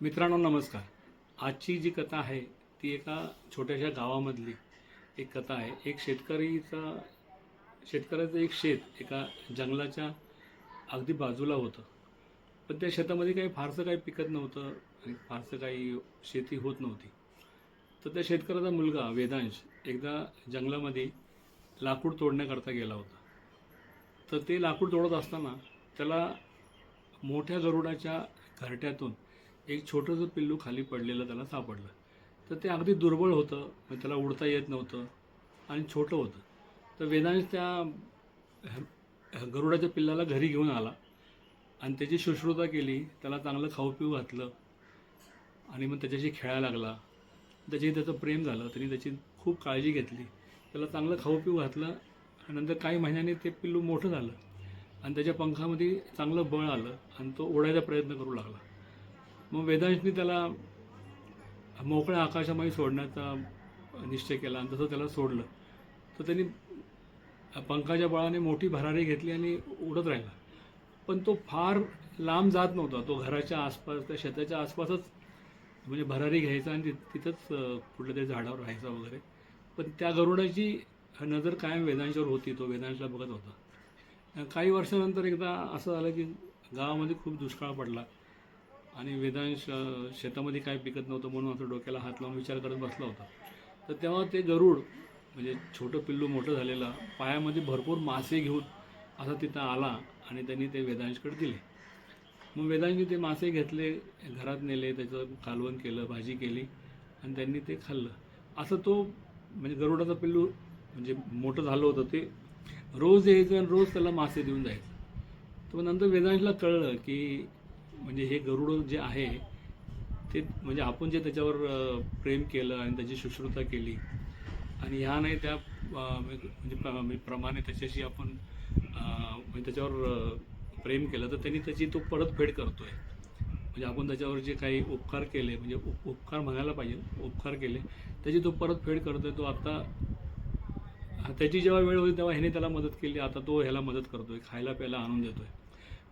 मित्रांनो नमस्कार. आजची जी कथा आहे ती एका छोट्याशा गावामधली एक कथा आहे. एक शेतकरीचा शेतकऱ्याचं एक शेत एका जंगलाच्या अगदी बाजूला होतं. पण त्या शेतामध्ये काही फारसं काही पिकत नव्हतं आणि फारसं काही शेती होत नव्हती. तर त्या शेतकऱ्याचा मुलगा वेदांश एकदा जंगलामध्ये लाकूड तोडण्याकरता गेला होता. तर ते लाकूड तोडत असताना त्याला मोठ्या गरुडाच्या घरट्यातून एक छोटंसं पिल्लू खाली पडलेलं त्याला सापडलं तर ते अगदी दुर्बळ होतं म्हणजे त्याला उडता येत नव्हतं आणि छोटं होतं. तर वेदांश त्या गरुडाच्या पिल्लाला घरी घेऊन आला आणि त्याची शुश्रूषा केली. त्याला चांगलं खाऊ पिऊ घातलं आणि मग त्याच्याशी खेळायला लागला. त्याची त्याचं प्रेम झालं. त्याने त्याची खूप काळजी घेतली. त्याला चांगलं खाऊ पिऊ घातलं आणि नंतर काही महिन्यांनी ते पिल्लू मोठं झालं आणि त्याच्या पंखामध्ये चांगलं बळ आलं आणि तो ओढायचा प्रयत्न करू लागला. मग वेदांशनी त्याला मोकळ्या आकाशामध्ये सोडण्याचा निश्चय केला आणि तसं त्याला सोडलं. तर त्यांनी पंखाच्या बळाने मोठी भरारी घेतली आणि उडत राहिला. पण तो फार लांब जात नव्हता. तो घराच्या आसपास त्या शेताच्या आसपासच म्हणजे भरारी घ्यायचा आणि तिथंच कुठल्या तरी झाडावर राहायचा वगैरे. पण त्या गरुडाची नजर कायम वेदांशावर होती. तो वेदांशला बघत होता. काही वर्षानंतर एकदा असं झालं की गावामध्ये खूप दुष्काळ पडला. आणि वेदांश शेतामध्ये काय पिकत नव्हतं म्हणून असं डोक्याला हात लावून विचार करत बसला होता. तर तेव्हा ते गरुड म्हणजे छोटं पिल्लू मोठं झालेलं पायामध्ये भरपूर मासे घेऊन असा तिथं आला आणि त्यांनी ते वेदांशकडे दिले. मग वेदांशने ते मासे घेतले घरात नेले त्याचं कालवण केलं भाजी केली आणि त्यांनी ते खाल्लं. असं तो म्हणजे गरुडाचा पिल्लू म्हणजे मोठं झालं होतं ते रोज यायचं आणि रोज त्याला मासे देऊन जायचं. तर मग नंतर वेदांशला कळलं की म्हणजे हे गरुड जे आहे ते म्हणजे आपण जे त्याच्यावर प्रेम केलं आणि त्याची शुश्रूषा केली आणि ह्या नाही त्या म्हणजे प्रमाणे त्याच्याशी आपण म्हणजे त्याच्यावर प्रेम केलं तर त्यांनी त्याची तो परतफेड करतो आहे म्हणजे आपण त्याच्यावर जे काही उपकार केले म्हणजे उप उपकार म्हणायला पाहिजे उपकार केले त्याची तो परतफेड करतोय तो आता त्याची जेव्हा वेळ होती तेव्हा ह्याने त्याला मदत केली आता तो ह्याला मदत करतोय खायला प्यायला आणून देतोय.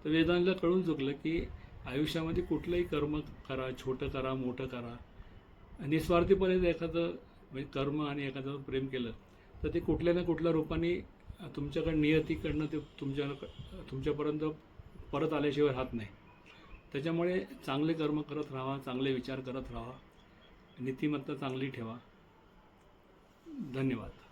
तर वेदांतला कळून चुकलं की आयुष्यामध्ये कुठलंही कर्म करा छोटं करा मोठं करा. निस्वार्थीपणे जर एखादं म्हणजे कर्म आणि एखादं प्रेम केलं तर ते कुठल्या ना कुठल्या रूपाने तुमच्याकडं नियतीकडनं ते तुमच्या तुमच्यापर्यंत परत आल्याशिवाय राहत नाही. त्याच्यामुळे चांगले कर्म करत राहा चांगले विचार करत राहा. नीतिमत्ता चांगली ठेवा. धन्यवाद.